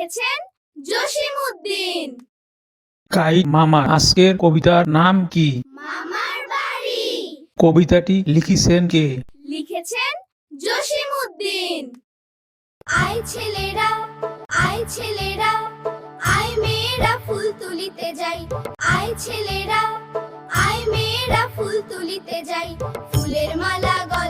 লিখেছেন জসিমউদ্দিন। কাই মামা আজকের কবিতার নাম কি? মামার বাড়ি। কবিতাটি লিখিছেন কে? লিখেছেন জসিমউদ্দিন। আই ছেলেরা আই ছেলেরা আই মেয়েরা ফুল তুলিতে যাই। আই ছেলেরা আই মেয়েরা ফুল তুলিতে যাই। ফুলের মালা গলায়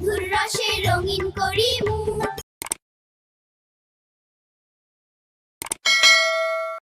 মধুর রসে রঙিন করি মুখ